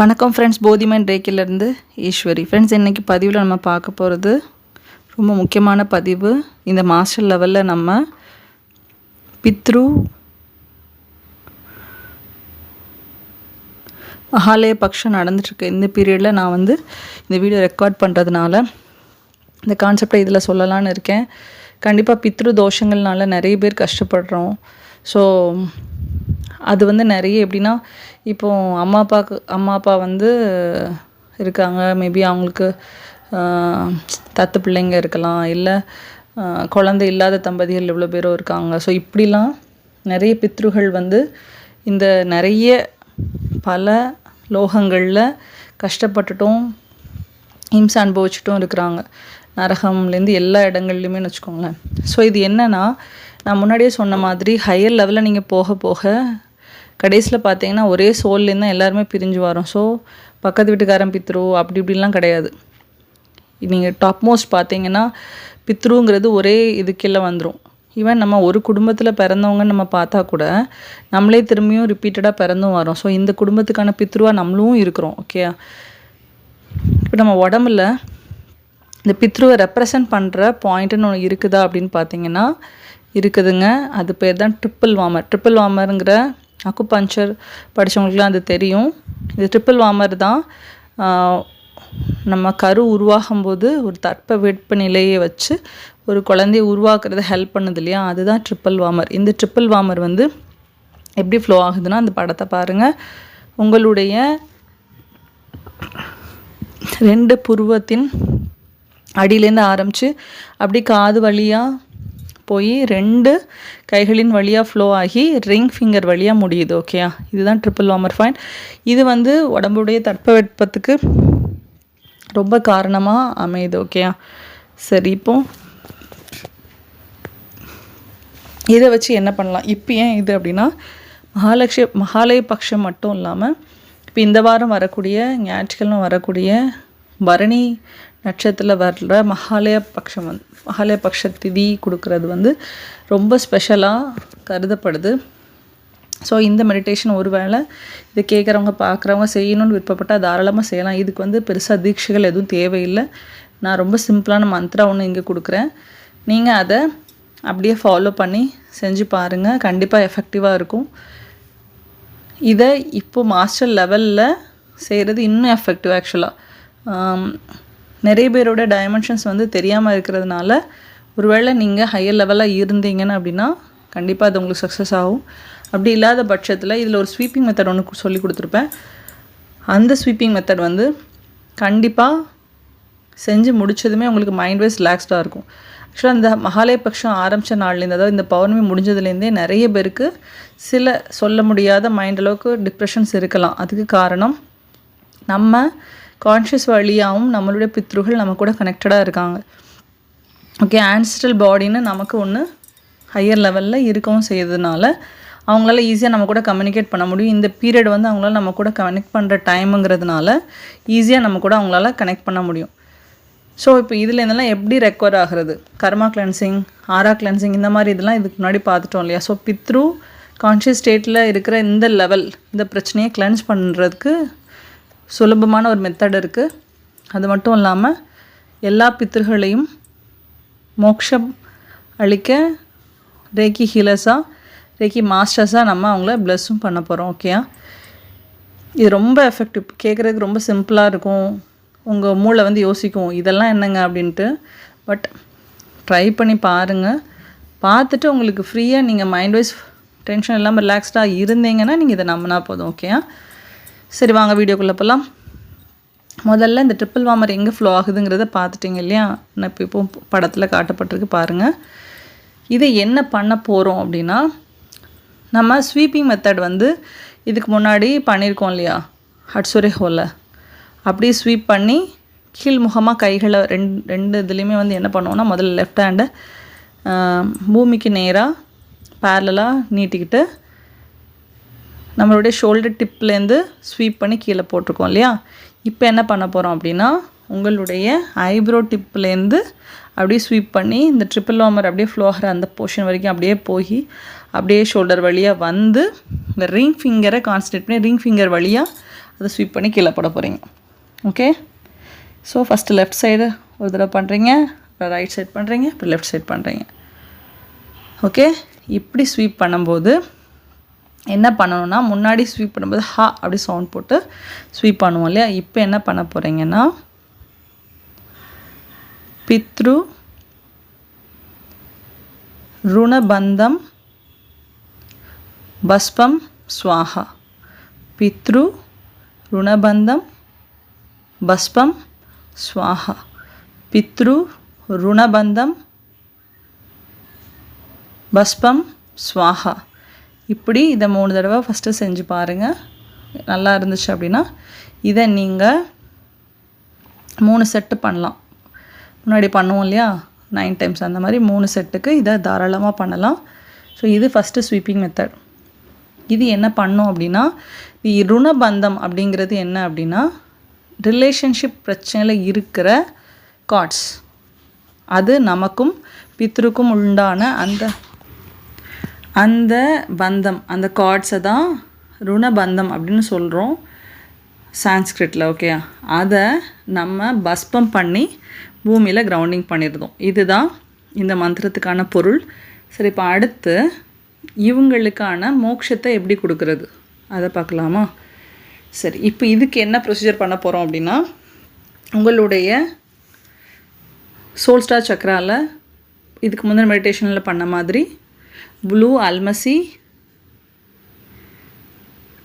வணக்கம் ஃப்ரெண்ட்ஸ் போதிமன் ரேக்கிலேருந்து ஈஸ்வரி. ஃப்ரெண்ட்ஸ் இன்றைக்கி பதிவில் நம்ம பார்க்க போகிறது ரொம்ப முக்கியமான பதிவு. இந்த மாஸ்டர் லெவலில் நம்ம பித்ரு மகாலய பக்ஷம் நடந்துட்டுருக்கு. இந்த பீரியடில் நான் வந்து இந்த வீடியோ ரெக்கார்ட் பண்ணுறதுனால இந்த கான்செப்டை இதில் சொல்லலான்னு இருக்கேன். கண்டிப்பாக பித்ரு தோஷங்கள்னால நிறைய பேர் கஷ்டப்படுறோம். ஸோ அது வந்து நிறைய எப்படின்னா இப்போ அம்மா அப்பாவுக்கு அம்மா அப்பா வந்து இருக்காங்க. மேபி அவங்களுக்கு தத்து பிள்ளைங்க இருக்கலாம். இல்லை குழந்தை இல்லாத தம்பதிகள் எவ்வளோ பேரும் இருக்காங்க. ஸோ இப்படிலாம் நிறைய பித்ருகள் வந்து இந்த நிறைய பல லோகங்களில் கஷ்டப்பட்டுட்டும் இம்சை அனுபவிச்சுட்டும் இருக்கிறாங்க. நரகம்லேருந்து எல்லா இடங்கள்லையுமே வச்சுக்கோங்களேன். ஸோ இது என்னென்னா நான் முன்னாடியே சொன்ன மாதிரி ஹையர் லெவலில் நீங்கள் போக போக கடைசியில் பார்த்தீங்கன்னா ஒரே சோல்லேருந்து தான் எல்லாருமே பிரிஞ்சு வரோம். ஸோ பக்கத்து வீட்டுக்காரன் பித்ரு அப்படி இப்படிலாம் கிடையாது. நீங்கள் டாப் மோஸ்ட் பார்த்தீங்கன்னா பித்ருங்கிறது ஒரே இதுக்கெல்லாம் வந்துடும் ஈவன் நம்ம ஒரு குடும்பத்தில் பிறந்தவங்கன்னு நம்ம பார்த்தா கூட நம்மளே திரும்பியும் ரிப்பீட்டடாக பிறந்தும் வரோம். ஸோ இந்த குடும்பத்துக்கான பித்ருவாக நம்மளும் இருக்கிறோம் ஓகே இப்போ நம்ம உடம்புல இந்த பித்ருவை ரெப்ரசன்ட் பண்ணுற பாயிண்ட்டுன்னு ஒன்று இருக்குதா அப்படின்னு பார்த்தீங்கன்னா இருக்குதுங்க. அது பேர் தான் ட்ரிப்பிள் வாமர் ட்ரிப்பிள் வாமருங்கிற அக்குபஞ்சர் படித்தவங்களுக்குலாம் அது தெரியும். இது ட்ரிப்பிள் வாமர் தான். நம்ம கரு உருவாகும் போது ஒரு தட்ப வெட்ப நிலையை வச்சு ஒரு குழந்தைய உருவாக்குறத ஹெல்ப் பண்ணுது இல்லையா? அதுதான் ட்ரிப்பிள் வாமர் இந்த ட்ரிப்பிள் வாமர் வந்து எப்படி ஃப்ளோ ஆகுதுன்னா அந்த படத்தை பாருங்கள் உங்களுடைய ரெண்டு புருவத்தின் அடியிலேருந்து ஆரம்பித்து அப்படி காது வழியாக போய் ரெண்டு கைகளின் வழியாக ஃப்ளோ ஆகி ரிங் ஃபிங்கர் வழியாக முடியுது ஓகேயா இதுதான் ட்ரிப்பிள் வாமர் ஃபைன் இது வந்து உடம்புடைய தட்பவெட்பத்துக்கு ரொம்ப காரணமாக அமையுது ஓகேயா சரி இப்போ இதை வச்சு என்ன பண்ணலாம்? இப்போ ஏன் இது அப்படின்னா மகாலட்சுமி மகாலய பட்சம் மட்டும் இல்லாமல் இப்போ இந்த வாரம் வரக்கூடிய ஞாயிற்றுக்கிழமை வரக்கூடிய பரணி நட்சத்திரத்தில் வர்ற மகாலய பட்சம் வந்து மகாலய பட்ச திதி கொடுக்கறது வந்து ரொம்ப ஸ்பெஷலாக கருதப்படுது. ஸோ இந்த மெடிடேஷன் ஒருவேளை இதை கேட்குறவங்க பார்க்குறவங்க செய்யணும்னு விருப்பப்பட்டால் தாராளமாக செய்யலாம். இதுக்கு வந்து பெருசாக தீட்சைகள் எதுவும் தேவையில்லை. நான் ரொம்ப சிம்பிளான மந்த்ரா ஒன்று இங்கே கொடுக்குறேன். நீங்கள் அதை அப்படியே ஃபாலோ பண்ணி செஞ்சு பாருங்கள் கண்டிப்பாக எஃபெக்டிவாக இருக்கும். இதை இப்போ மாஸ்டர் லெவலில் செய்கிறது இன்னும் எஃபெக்டிவ் ஆக்சுவலாக நிறைய பேரோட டைமென்ஷன்ஸ் வந்து தெரியாமல் இருக்கிறதுனால ஒருவேளை நீங்கள் ஹையர் லெவலாக இருந்தீங்கன்னு அப்படின்னா கண்டிப்பாக அது உங்களுக்கு சக்ஸஸ் ஆகும். அப்படி இல்லாத பட்சத்தில் இதில் ஒரு ஸ்வீப்பிங் மெத்தட் ஒன்று சொல்லி கொடுத்துருப்பேன். அந்த ஸ்வீப்பிங் மெத்தட் வந்து கண்டிப்பாக செஞ்சு முடிச்சதுமே உங்களுக்கு மைண்ட் வைஸ் ரிலாக்ஸ்டாக இருக்கும். ஆக்சுவலாக இந்த மகாலய பட்சம் ஆரம்பித்த நாள்லேருந்து அதாவது இந்த பௌர்ணமி முடிஞ்சதுலேருந்தே நிறைய பேருக்கு சில சொல்ல முடியாத மைண்ட் அளவுக்கு டிப்ரெஷன்ஸ் இருக்கலாம். அதுக்கு காரணம் நம்ம கான்ஷியஸ் வழியாகவும் நம்மளுடைய பித்ருகள் நம்ம கூட கனெக்டடாக இருக்காங்க. ஓகே ஆன்சிஸ்ட்ரல் பாடின்னு நமக்கு ஒன்று ஹையர் லெவலில் இருக்கவும் செய்யறதுனால அவங்களால ஈஸியாக நம்ம கூட கம்யூனிகேட் பண்ண முடியும். இந்த பீரியட் வந்து அவங்களால நம்ம கூட கனெக்ட் பண்ணுற டைமுங்கிறதுனால ஈஸியாக நம்ம கூட அவங்களால கனெக்ட் பண்ண முடியும். ஸோ இப்போ இதில் இதெல்லாம் எப்படி ரெக்கவர் ஆகிறது? கர்மா கிளென்சிங் ஆரா கிளென்சிங் இந்த மாதிரி இதெல்லாம் இதுக்கு முன்னாடி பார்த்துட்டோம் இல்லையா? ஸோ பித்ரு கான்ஷியஸ் ஸ்டேட்டில் இருக்கிற இந்த லெவல் இந்த பிரச்சனையை கிளென்ஸ் பண்ணுறதுக்கு சுலபமான ஒரு மெத்தட் இருக்குது அது மட்டும் இல்லாமல் எல்லா பித்திருகளையும் மோக்ஷம் அளிக்க ரேக்கி ஹீலர்ஸாக ரேக்கி மாஸ்டர்ஸாக நம்ம அவங்கள ப்ளஸ்ஸும் பண்ண போகிறோம் ஓகேயா இது ரொம்ப எஃபெக்டிவ் கேட்குறதுக்கு ரொம்ப சிம்பிளாக இருக்கும். உங்கள் மூளை வந்து யோசிக்கும் இதெல்லாம் என்னங்க? அப்படின்ட்டு. பட் ட்ரை பண்ணி பாருங்கள் பார்த்துட்டு உங்களுக்கு ஃப்ரீயாக நீங்கள் மைண்ட் வைஸ் டென்ஷன் இல்லாமல் ரிலாக்ஸ்டாக இருந்தீங்கன்னா நீங்கள் இதை நம்பினா போதும் ஓகேயா சரி வாங்க வீடியோக்குள்ளே போகலாம் முதல்ல இந்த ட்ரிப்பிள் வாமர் எங்கே ஃப்ளோ ஆகுதுங்கிறத பார்த்துட்டிங்க இல்லையா? நான் இப்போ இப்போ படத்தில் காட்டப்பட்டிருக்கு பாருங்கள் இதை என்ன பண்ண போகிறோம் அப்படின்னா நம்ம ஸ்வீப்பிங் மெத்தட் வந்து இதுக்கு முன்னாடி பண்ணியிருக்கோம் இல்லையா? ஹட்சுரே ஹோல அப்படியே ஸ்வீப் பண்ணி கீழ்முகமாக கைகளை ரெண்டு ரெண்டு இதுலேயுமே வந்து என்ன பண்ணுவோம்னா முதல்ல லெஃப்ட் ஹேண்டை பூமிக்கு நேராக பேரலாக நீட்டிக்கிட்டு நம்மளுடைய ஷோல்டர் டிப்லேருந்து ஸ்வீப் பண்ணி கீழே போட்டிருக்கோம் இல்லையா? இப்போ என்ன பண்ண போகிறோம் அப்படின்னா உங்களுடைய ஐப்ரோ டிப்லேருந்து அப்படியே ஸ்வீப் பண்ணி இந்த ட்ரிபிள் வாமர் அப்படியே ஃப்ளோஹர் அந்த போர்ஷன் வரைக்கும் அப்படியே போய் அப்படியே ஷோல்டர் வழியாக வந்து இந்த ரிங் ஃபிங்கரை கான்சன்ட்ரேட் பண்ணி ரிங் ஃபிங்கர் வழியாக அதை ஸ்வீப் பண்ணி கீழே போட போகிறீங்க okay so first left side ஒரு தடவை பண்ணுறீங்க அப்புறம் ரைட் சைட் பண்ணுறீங்க அப்புறம் லெஃப்ட் சைட் பண்ணுறீங்க ஓகே இப்படி ஸ்வீப் பண்ணும்போது என்ன பண்ணணும்னா முன்னாடி ஸ்வீப் பண்ணும்போது ஹா அப்படி சவுண்ட் போட்டு ஸ்வீப் பண்ணுவோம் இல்லையா? இப்போ என்ன பண்ண போகிறீங்கன்னா பித்ரு ருணபந்தம் பஸ்பம் ஸ்வாஹா. பித்ரு ருணபந்தம் பஸ்பம் ஸ்வாஹா. பித்ரு ருணபந்தம் பஸ்பம் ஸ்வாஹா. இப்படி இதை மூணு தடவை ஃபஸ்ட்டு செஞ்சு பாருங்கள் நல்லா இருந்துச்சு அப்படின்னா இதை நீங்கள் மூணு செட்டு பண்ணலாம். முன்னாடி பண்ணுவோம் இல்லையா? நைன் டைம்ஸ் அந்த மாதிரி மூணு செட்டுக்கு இதை தாராளமாக பண்ணலாம். ஸோ இது ஃபஸ்ட்டு ஸ்வீப்பிங் மெத்தட் இது என்ன பண்ணும் அப்படின்னா ருணபந்தம் அப்படிங்கிறது என்ன அப்படின்னா ரிலேஷன்ஷிப் பிரச்சனையில் இருக்கிற கார்ட்ஸ் அது நமக்கும் பித்ருக்கும் உண்டான அந்த அந்த பந்தம் அந்த கார்ட்ஸை தான் ருணபந்தம் அப்படின்னு சொல்கிறோம் சான்ஸ்கிரிட்டில் ஓகே அதை நம்ம பஸ்பம் பண்ணி பூமியில் கிரவுண்டிங் பண்ணிடுறோம் இதுதான் இந்த மந்திரத்துக்கான பொருள். சரி இப்போ அடுத்து இவங்களுக்கான மோட்சத்தை எப்படி கொடுக்கறது? அதை பார்க்கலாமா? சரி இப்போ இதுக்கு என்ன ப்ரொசீஜர் பண்ண போகிறோம் அப்படின்னா உங்களுடைய சோல்ஸ்டார் சக்கராவில் இதுக்கு முந்தின மெடிடேஷனில் பண்ண மாதிரி ப்ளூ அல்மசி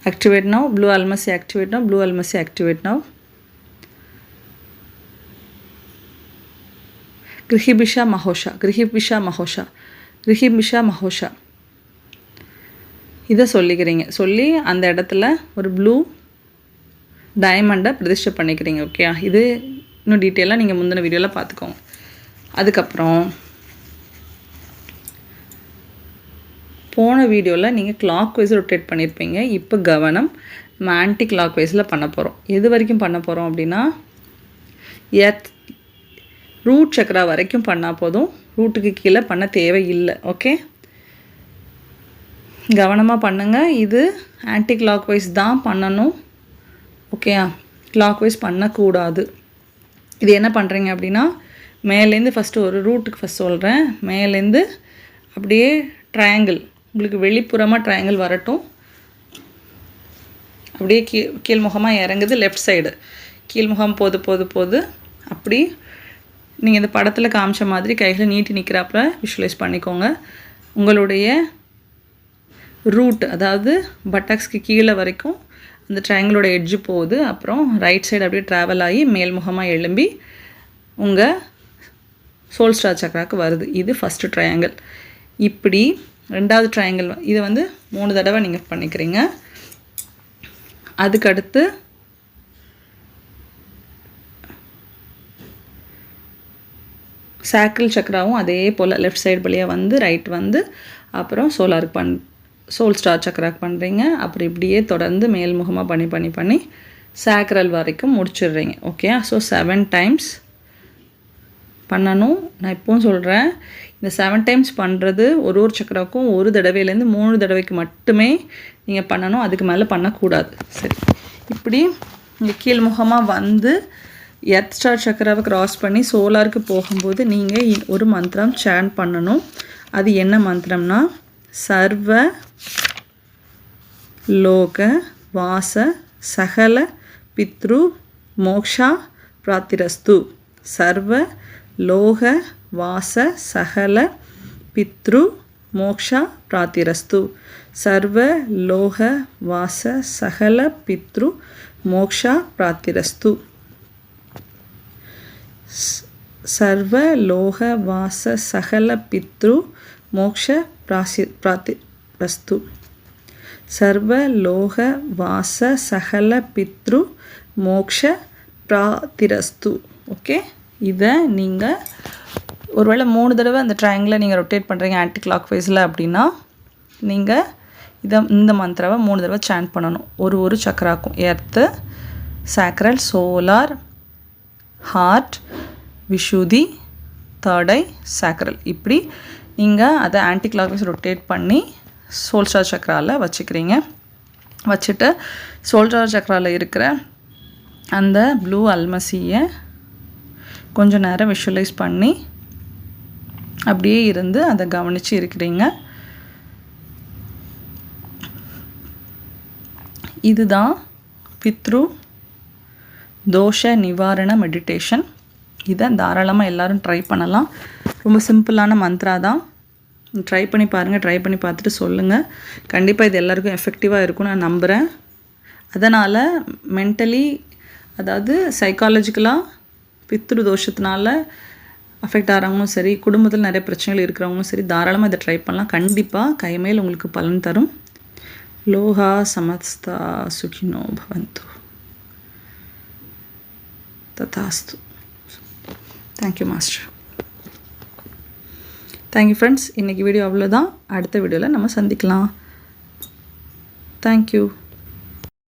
activate now. Blue almasi activate now. Blue almasi activate now. கிருஹிபிஷா மஹோஷா கிருஹிபிஷா மஹோஷா கிருஹிபிஷா மஹோஷா இதை சொல்லிக்கிறீங்க. சொல்லி அந்த இடத்துல ஒரு ப்ளூ டைமண்டை பிரதிஷ்டை பண்ணிக்கிறீங்க ஓகே இது இன்னும் டீட்டெயிலாக நீங்கள் முந்தின வீடியோவில் பார்த்துக்கோங்க. அதுக்கப்புறம் போன வீடியோவில் நீங்கள் கிளாக் வைஸ் ரொட்டேட் பண்ணியிருப்பீங்க இப்போ கவனம் நம்ம ஆன்டி கிளாக் வைஸில் பண்ண போகிறோம் எது வரைக்கும் பண்ண போகிறோம் அப்படின்னா எத் ரூட் சக்கரா வரைக்கும் பண்ணால் போதும். ரூட்டுக்கு கீழே பண்ண தேவையில்லை. ஓகே கவனமாக பண்ணுங்கள் இது ஆன்டி கிளாக் வைஸ் தான் பண்ணணும். ஓகேயா கிளாக் வைஸ் பண்ணக்கூடாது. இது என்ன பண்ணுறீங்க அப்படின்னா மேலேருந்து ஃபஸ்ட்டு ஒரு ரூட்டுக்கு ஃபஸ்ட் சொல்கிறேன் மேலேருந்து அப்படியே ட்ரையாங்கிள் உங்களுக்கு வெளிப்புறமாக ட்ரையாங்கிள் வரட்டும். அப்படியே கீ கீழ்முகமாக இறங்குது லெஃப்ட் சைடு கீழ்முகம் போது போது போது. அப்படி நீங்கள் இந்த படத்தில் காமிச்ச மாதிரி கையில் நீட்டி நிற்கிறாப்புல விஷுவலைஸ் பண்ணிக்கோங்க. உங்களுடைய ரூட் அதாவது பட்டாக்ஸ்க்கு கீழே வரைக்கும் அந்த ட்ரையாங்கிளோட எட்ஜு போகுது. அப்புறம் ரைட் சைடு அப்படியே ட்ராவல் ஆகி மேல்முகமாக எழும்பி உங்கள் சோல் ஸ்டார் சக்கராக்கு வருது. இது ஃபஸ்ட்டு ட்ரையாங்கிள் இப்படி ரெண்டாவது ட்ரையாங்கிள் இதை வந்து மூணு தடவை நீங்கள் பண்ணிக்கிறீங்க. அதுக்கடுத்து சாக்கிள் சக்கராவும் அதே போல் லெஃப்ட் சைடு வழியாக வந்து ரைட் வந்து அப்புறம் சோலாருக்கு பண் சோல் ஸ்டார் சக்கராக்கு பண்ணுறீங்க அப்புறம் இப்படியே தொடர்ந்து மேல்முகமாக பண்ணி பண்ணி பண்ணி சாக்ரல் வரைக்கும் முடிச்சிடுறீங்க. ஓகே ஸோ செவன் டைம்ஸ் பண்ணணும். நான் இப்போவும் சொல்கிறேன் இந்த செவன் டைம்ஸ் பண்ணுறது ஒரு ஒரு சக்கராவுக்கும் ஒரு தடவையிலேருந்து மூணு தடவைக்கு மட்டுமே நீங்கள் பண்ணணும். அதுக்கு மேலே பண்ணக்கூடாது. சரி. இப்படி இங்கே கீழ்முகமாக வந்து எர்த் ஸ்டார் சக்கராவை க்ராஸ் பண்ணி சோலாருக்கு போகும்போது நீங்கள் ஒரு மந்திரம் சேன் பண்ணணும். அது என்ன மந்திரம்னா சர்வ லோக வாச சகல பித்ரு மோக்ஷா பிராத்திரஸ்து. சர்வ லோக வாச சகல பித்ரு மோக்ஷா பிராத்திரஸ்து. சர்வ லோக வாச சகல பித்ரு மோக்ஷா பிராத்திரஸ்து. சர்வ லோக வாச சகல பித்ரு மோக்ஷ பிராசி பிராத்திரஸ்து. சர்வ லோக வாச சகல பித்ரு மோக்ஷ பிராத்திரஸ்து. ஓகே? இதை நீங்கள் ஒருவேளை மூணு தடவை அந்த ட்ரையாங்கிளை நீங்கள் ரொட்டேட் பண்ணுறீங்க ஆன்டி கிளாக் வைஸில் அப்படின்னா நீங்கள் இதை இந்த மந்திரவை மூணு தடவை சேன் பண்ணணும். ஒரு ஒரு சக்கராக்கும். எர்த்து சாக்ரல் சோலார் ஹார்ட் விஷுதி தேர்டை சாக்ரல் இப்படி நீங்கள் அதை ஆன்டி கிளாக்வைஸ் ரொட்டேட் பண்ணி சோல்ஸ்டார் சக்கராவில் வச்சுக்கிறீங்க. வச்சுட்டு சோல்ஸ்டார் சக்கராவில் இருக்கிற அந்த ப்ளூ அல்மசியை கொஞ்ச நேரம் விஷுவலைஸ் பண்ணி அப்படியே இருந்து அதை கவனித்து இருக்கிறீங்க. இதுதான் பித்ரு தோஷ நிவாரண மெடிடேஷன் இதை தாராளமாக எல்லோரும் ட்ரை பண்ணலாம். ரொம்ப சிம்பிளான மந்த்ரா தான். ட்ரை பண்ணி பாருங்கள் ட்ரை பண்ணி பார்த்துட்டு சொல்லுங்கள் கண்டிப்பாக இது எல்லாருக்கும் எஃபெக்டிவாக இருக்கும்னு நான் நம்புகிறேன் அதனால் மென்டலி அதாவது சைக்காலஜிக்கலாக பித்ரு தோஷத்தினால அஃபெக்ட் ஆகிறவங்களும் சரி குடும்பத்தில் நிறைய பிரச்சனைகள் இருக்கிறவங்களும் சரி தாராளமாக இதை ட்ரை பண்ணலாம். கண்டிப்பாக கைமேல் உங்களுக்கு பலன் தரும். லோகா சமஸ்தா சுகினோ பவந்து. ததாஸ்து. Thank you master thank you friends இன்றைக்கி வீடியோ அவ்வளோதான் அடுத்த வீடியோவில் நம்ம சந்திக்கலாம். தேங்க்யூ